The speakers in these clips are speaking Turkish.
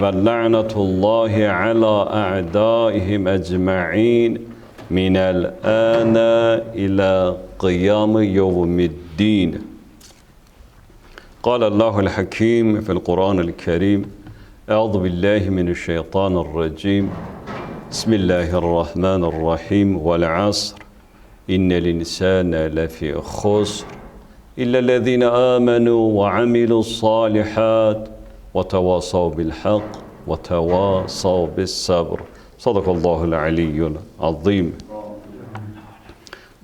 واللعنة الله على أعدائهم أجمعين من الآن إلى قيام يوم الدين. قال الله الحكيم في القرآن الكريم أعوذ بالله من الشيطان الرجيم. بسم الله الرحمن الرحيم والعصر. إن الإنسان لفي خسر إلا الذين آمنوا وعملوا الصالحات وتواصوا بالحق وتواصوا بالصبر صدق الله العلي العظيم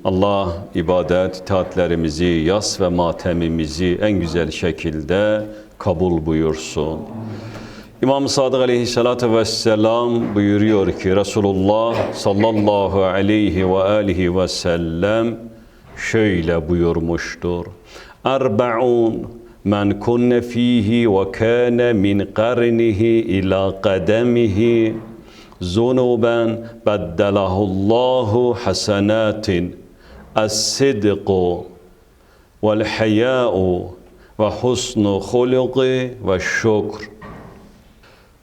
Allah ibadet, itaatlerimizi, yas ve matemimizi en güzel şekilde kabul buyursun. İmam Sadık aleyhissalatü vesselam buyuruyor ki Resulullah sallallahu aleyhi ve aleyhi ve sellem şöyle buyurmuştur. Erbe'un من كن فيه وكان من قرنه إلى قدمه. ذنوبا بدله الله حسنات. الصدق والحياء وحسن خلق والشكر.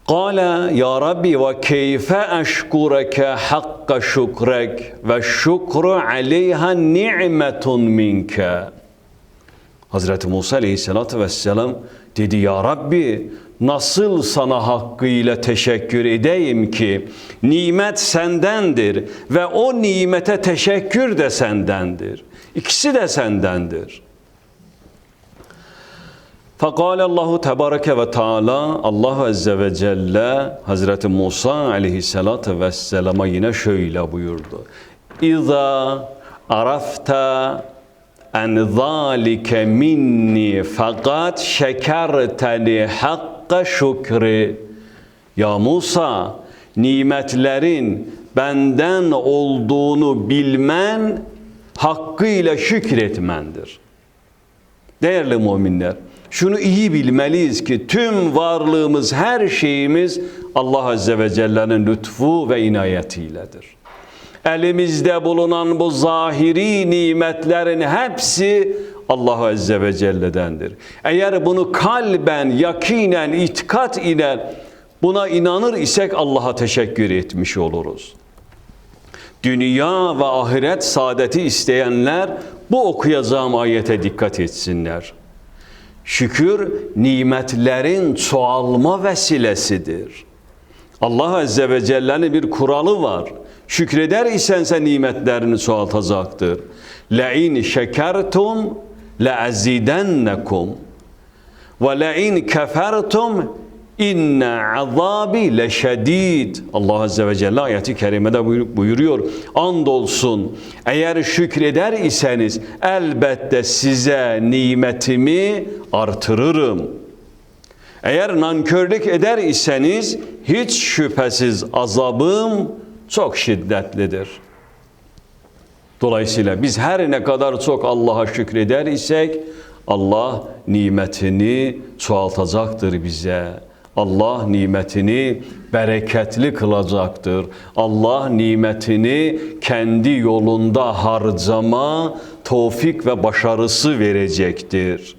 قال يا ربي وكيف أشكرك حق شكرك؟ والشكر عليها نعمة منك. Hazreti Musa aleyhissalatü vesselam dedi ya Rabbi nasıl sana hakkıyla teşekkür edeyim ki nimet sendendir ve o nimete teşekkür de sendendir. İkisi de sendendir. Allahu Tebareke ve Teala Allah Azze ve Celle Hazreti Musa aleyhissalatü vesselama yine şöyle buyurdu. İza arafta en zalike minni fakat şekerteli hakka şükri. Ya Musa nimetlerin benden olduğunu bilmen hakkıyla şükretmendir. Değerli müminler, şunu iyi bilmeliyiz ki tüm varlığımız, her şeyimiz Allah Azze ve Celle'nin lütfu ve inayetiyledir. Elimizde bulunan bu zahiri nimetlerin hepsi Allah Azze ve Celle'dendir. Eğer bunu kalben, yakinen, itikat ile buna inanır isek Allah'a teşekkür etmiş oluruz. Dünya ve ahiret saadeti isteyenler bu okuyacağım ayete dikkat etsinler. Şükür nimetlerin çoğalma vesilesidir. Allah Azze ve Celle'nin bir kuralı var. Şükreder isense nimetlerini çoğaltacaktır. لَاِنْ شَكَرْتُمْ لَاَزِيدَنَّكُمْ وَلَاِنْ كَفَرْتُمْ İnne azabi leşedid. Allah Azze ve Celle ayeti kerimede buyuruyor. Andolsun eğer şükreder iseniz elbette size nimetimi artırırım. Eğer nankörlük eder iseniz hiç şüphesiz azabım çok şiddetlidir. Dolayısıyla biz her ne kadar çok Allah'a şükreder isek Allah nimetini çoğaltacaktır bize. Allah nimetini bereketli kılacaktır. Allah nimetini kendi yolunda harcama, tevfik ve başarısı verecektir.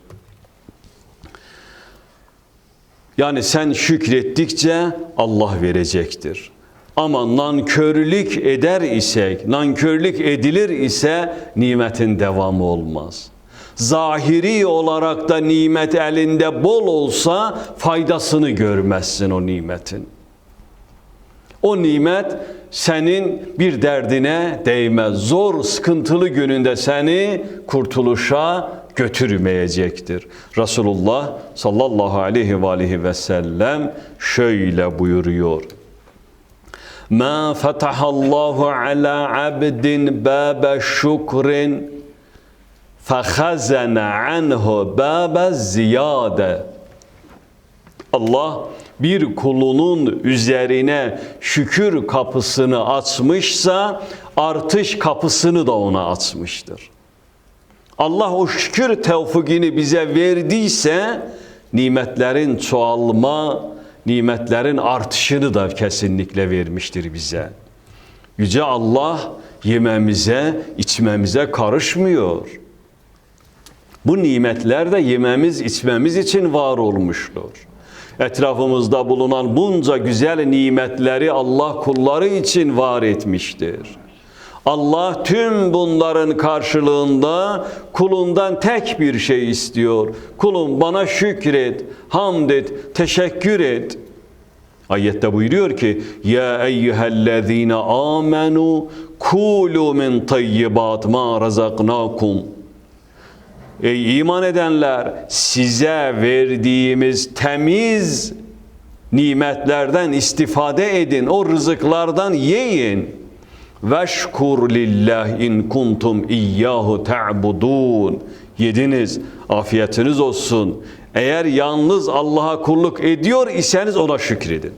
Yani sen şükrettikçe Allah verecektir. Ama nankörlük eder isek, nankörlük edilir ise nimetin devamı olmaz. Zahiri olarak da nimet elinde bol olsa faydasını görmezsin o nimetin. O nimet senin bir derdine değmez. Zor, sıkıntılı gününde seni kurtuluşa götürmeyecektir. Resulullah sallallahu aleyhi ve aleyhi ve sellem şöyle buyuruyor. Ma fatahallahu ala abdin baba şükrin fahazana anhu baba ziyade. Allah bir kulunun üzerine şükür kapısını açmışsa artış kapısını da ona açmıştır. Allah o şükür tevfikini bize verdiyse nimetlerin çoğalma nimetlerin artışını da kesinlikle vermiştir bize. Yüce Allah yememize, içmemize karışmıyor. Bu nimetler de yememiz, içmemiz için var olmuştur. Etrafımızda bulunan bunca güzel nimetleri Allah kulları için var etmiştir. Allah tüm bunların karşılığında kulundan tek bir şey istiyor. Kulum bana şükret, hamd et, teşekkür et. Ayette buyuruyor ki ya eyyühellezine amenu kulu min tayyibat ma razaknakum. Ey iman edenler size verdiğimiz temiz nimetlerden istifade edin. O rızıklardan yiyin. Veşkur lillah in kuntum iyyahu ta'budun. Yediniz, afiyetiniz olsun. Eğer yalnız Allah'a kulluk ediyor iseniz ona şükredin.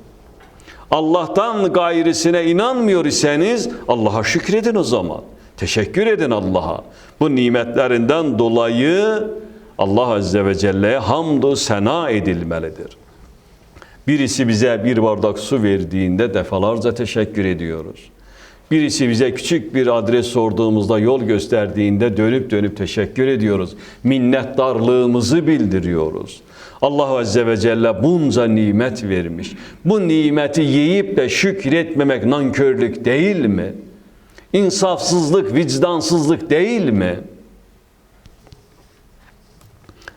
Allah'tan gayrisine inanmıyor iseniz Allah'a şükredin o zaman. Teşekkür edin Allah'a. Bu nimetlerinden dolayı Allah Azze ve Celle'ye hamdü sena edilmelidir. Birisi bize bir bardak su verdiğinde defalarca teşekkür ediyoruz. Birisi bize küçük bir adres sorduğumuzda yol gösterdiğinde dönüp dönüp teşekkür ediyoruz. Minnettarlığımızı bildiriyoruz. Allah Azze ve Celle bunca nimet vermiş. Bu nimeti yiyip de şükretmemek nankörlük değil mi? İnsafsızlık, vicdansızlık değil mi?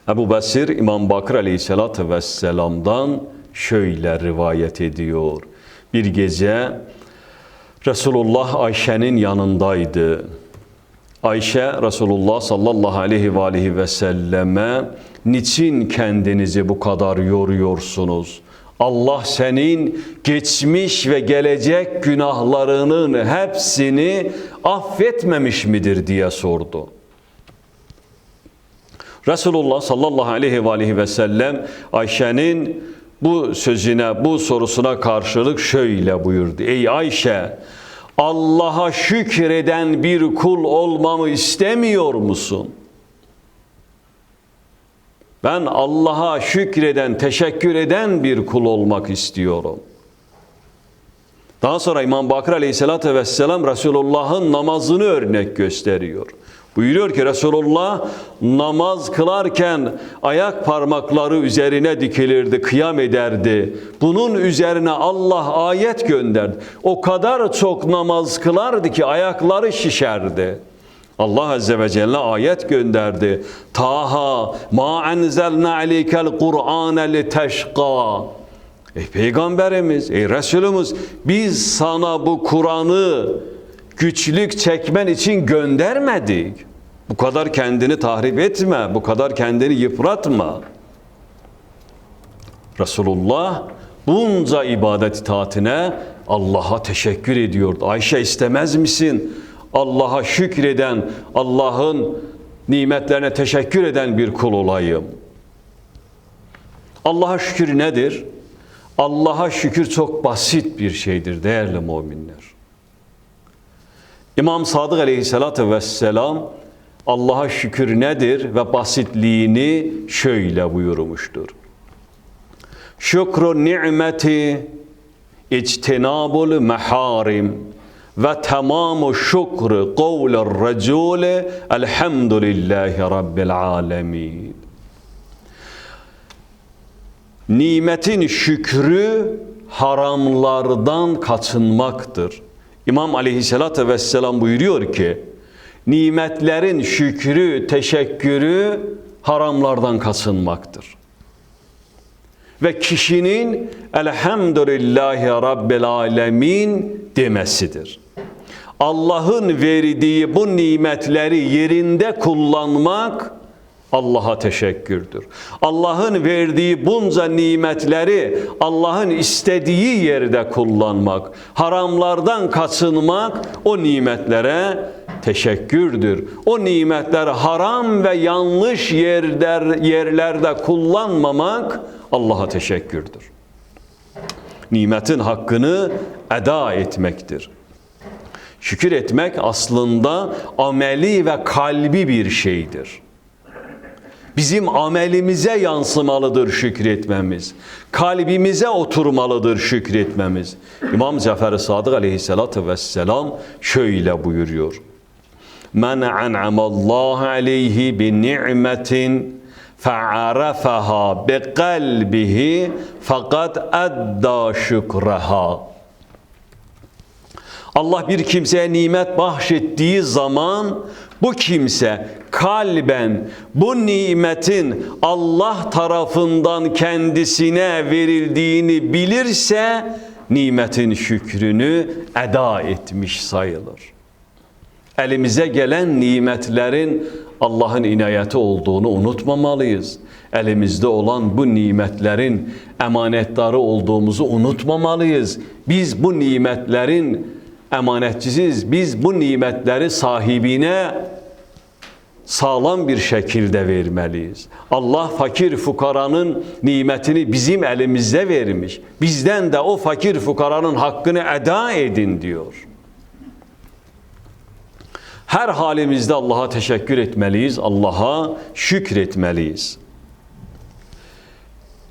Ebu Besir İmam Bakır Aleyhisselatü Vesselam'dan şöyle rivayet ediyor. Bir gece Resulullah Ayşe'nin yanındaydı. Ayşe Resulullah sallallahu aleyhi ve aleyhi ve selleme niçin kendinizi bu kadar yoruyorsunuz? Allah senin geçmiş ve gelecek günahlarının hepsini affetmemiş midir diye sordu. Resulullah sallallahu aleyhi ve aleyhi ve sellem Ayşe'nin bu sözüne, bu sorusuna karşılık şöyle buyurdu. Ey Ayşe, Allah'a şükreden bir kul olmamı istemiyor musun? Ben Allah'a şükreden, teşekkür eden bir kul olmak istiyorum. Daha sonra İmam Bakır Aleyhisselatü Vesselam Resulullah'ın namazını örnek gösteriyor. Buyuruyor ki Resulullah namaz kılarken ayak parmakları üzerine dikilirdi, kıyam ederdi. Bunun üzerine Allah ayet gönderdi. O kadar çok namaz kılardı ki ayakları şişerdi. Allah Azze ve Celle ayet gönderdi. Taha ma enzelna aleykel Kur'ane li teşqa. Ey Peygamberimiz, ey Resulümüz biz sana bu Kur'an'ı güçlük çekmen için göndermedik. Bu kadar kendini tahrip etme, bu kadar kendini yıpratma. Resulullah bunca ibadet itaatine Allah'a teşekkür ediyordu. Ayşe istemez misin? Allah'a şükreden, Allah'ın nimetlerine teşekkür eden bir kul olayım. Allah'a şükür nedir? Allah'a şükür çok basit bir şeydir değerli müminler. İmam Sadık Aleyhisselatü Vesselam Allah'a şükür nedir ve basitliğini şöyle buyurmuştur. Şükru ni'meti içtinabul meharim ve tamamu şükr kavler recule elhamdülillahi rabbil alemin. Nimetin şükrü haramlardan kaçınmaktır. İmam aleyhissalatü vesselam buyuruyor ki, nimetlerin şükrü, teşekkürü haramlardan kaçınmaktır. Ve kişinin elhamdülillahi rabbil alemin demesidir. Allah'ın verdiği bu nimetleri yerinde kullanmak Allah'a teşekkürdür. Allah'ın verdiği bunca nimetleri Allah'ın istediği yerde kullanmak, haramlardan kaçınmak o nimetlere teşekkürdür. O nimetleri haram ve yanlış yerler, yerlerde kullanmamak Allah'a teşekkürdür. nimetin hakkını eda etmektir. Şükür etmek aslında ameli ve kalbi bir şeydir. Bizim amelimize yansımalıdır şükretmemiz. Kalbimize oturmalıdır şükretmemiz. İmam Cafer-i Sadık aleyhissalatü vesselam şöyle buyuruyor. Men an'amallahu aleyhi bi ni'metin fe'arafaha bi kalbihi fakat edda şükraha. Allah bir kimseye nimet bahşettiği zaman bu kimse kalben bu nimetin Allah tarafından kendisine verildiğini bilirse nimetin şükrünü eda etmiş sayılır. Elimize gelen nimetlerin Allah'ın inayeti olduğunu unutmamalıyız. Elimizde olan bu nimetlerin emanettarı olduğumuzu unutmamalıyız. Biz bu nimetlerin emanetçisiz. Biz bu nimetleri sahibine sağlam bir şekilde vermeliyiz. Allah fakir fukaranın nimetini bizim elimizde vermiş. Bizden de o fakir fukaranın hakkını eda edin diyor. Her halimizde Allah'a teşekkür etmeliyiz, Allah'a şükretmeliyiz.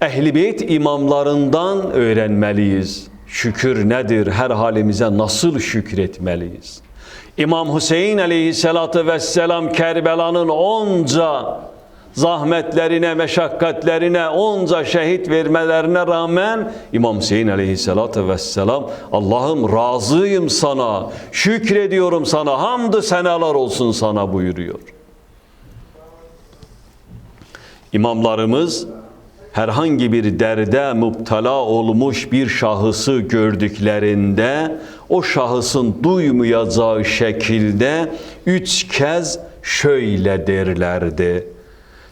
Ehli beyt imamlarından öğrenmeliyiz. Şükür nedir? Her halimize nasıl şükretmeliyiz? İmam Hüseyin aleyhissalatü vesselam Kerbela'nın onca zahmetlerine, meşakkatlerine, onca şehit vermelerine rağmen İmam Hüseyin aleyhissalatü vesselam Allah'ım razıyım sana, şükrediyorum sana, hamdü senalar olsun sana buyuruyor. İmamlarımız herhangi bir derde müptela olmuş bir şahısı gördüklerinde o şahısın duymayacağı şekilde üç kez şöyle derlerdi.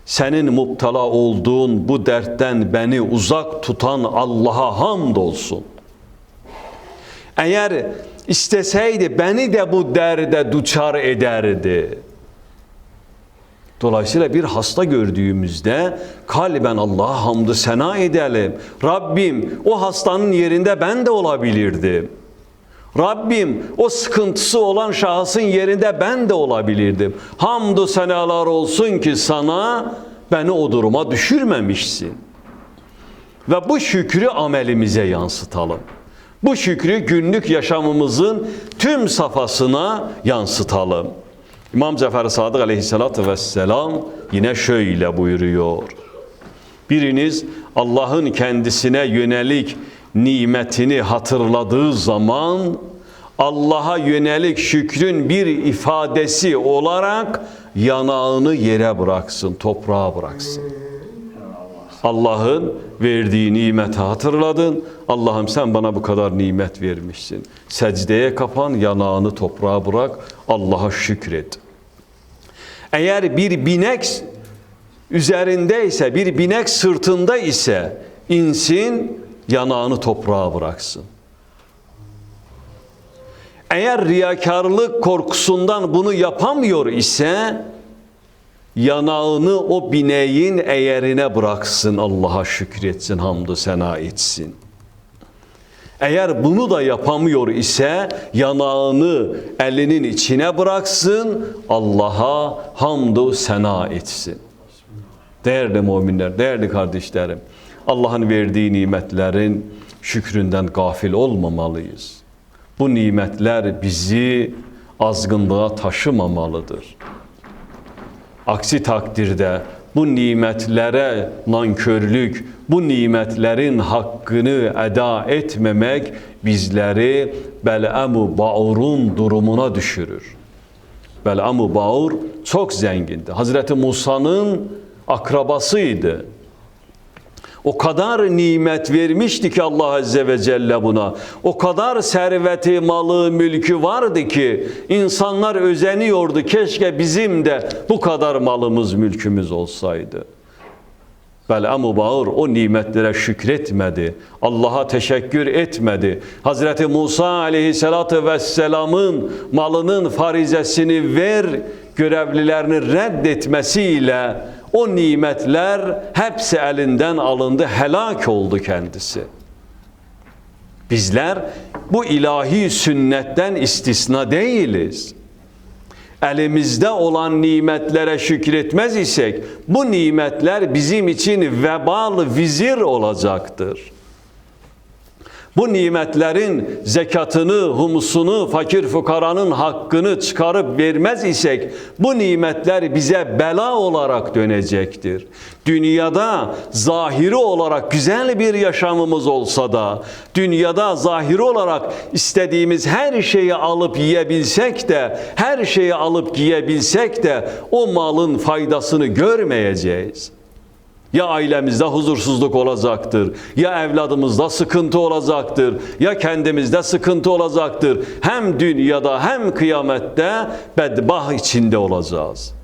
Senin müptela olduğun bu dertten beni uzak tutan Allah'a hamdolsun. Eğer isteseydi beni de bu derde duçar ederdi. Dolayısıyla bir hasta gördüğümüzde kalben Allah'a hamdü sena edelim. Rabbim o hastanın yerinde ben de olabilirdim. Rabbim o sıkıntısı olan şahısın yerinde ben de olabilirdim. Hamdü senalar olsun ki sana beni o duruma düşürmemişsin. Ve bu şükrü amelimize yansıtalım. Bu şükrü günlük yaşamımızın tüm safhasına yansıtalım. İmam Cafer Sadık aleyhissalatü vesselam yine şöyle buyuruyor. Biriniz Allah'ın kendisine yönelik nimetini hatırladığı zaman Allah'a yönelik şükrün bir ifadesi olarak yanağını yere bıraksın, toprağa bıraksın. Allah'ın verdiği nimeti hatırladın. Allah'ım sen bana bu kadar nimet vermişsin. Secdeye kapan, yanağını toprağa bırak, Allah'a şükret. Eğer bir binek üzerindeyse, bir binek sırtında ise insin, yanağını toprağa bıraksın. Eğer riyakarlık korkusundan bunu yapamıyor ise yanağını o bineğin eğerine bıraksın Allah'a şükretsin, hamdü sena etsin. Eğer bunu da yapamıyor ise yanağını elinin içine bıraksın, Allah'a hamdü sena etsin. Değerli müminler, değerli kardeşlerim, Allah'ın verdiği nimetlerin şükründen gafil olmamalıyız. Bu nimetler bizi azgınlığa taşımamalıdır. Aksi takdirde bu nimetlere nankörlük, bu nimetlerin hakkını eda etmemek bizleri Bel'am-ı Ba'ur'un durumuna düşürür. Bel'am-ı Ba'ur çok zengindi. Hazreti Musa'nın akrabasıydı. O kadar nimet vermişti ki Allah Azze ve Celle buna. O kadar serveti, malı, mülkü vardı ki insanlar özeniyordu. Keşke bizim de bu kadar malımız, mülkümüz olsaydı. Bel'am-ı Bağır o nimetlere şükretmedi. Allah'a teşekkür etmedi. Hazreti Musa aleyhissalatü vesselamın malının farizesini ver görevlilerini reddetmesiyle o nimetler hepsi elinden alındı, helak oldu kendisi. Bizler bu ilahi sünnetten istisna değiliz. Elimizde olan nimetlere şükretmez isek bu nimetler bizim için vebal vizir olacaktır. Bu nimetlerin zekatını, humusunu, fakir fukaranın hakkını çıkarıp vermez isek bu nimetler bize bela olarak dönecektir. Dünyada zahiri olarak güzel bir yaşamımız olsa da, dünyada zahiri olarak istediğimiz her şeyi alıp yiyebilsek de, her şeyi alıp giyebilsek de o malın faydasını görmeyeceğiz. Ya ailemizde huzursuzluk olacaktır, ya evladımızda sıkıntı olacaktır, ya kendimizde sıkıntı olacaktır. Hem dünyada hem kıyamette bedbah içinde olacağız.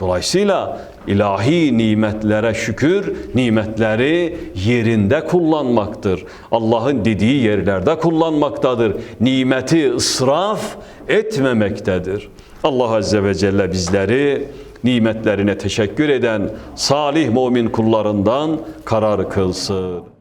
Dolayısıyla ilahi nimetlere şükür, nimetleri yerinde kullanmaktır. Allah'ın dediği yerlerde kullanmaktadır. Nimeti ısraf etmemektedir. Allah Azze ve Celle bizleri nimetlerine teşekkür eden salih mümin kullarından karar kılsın.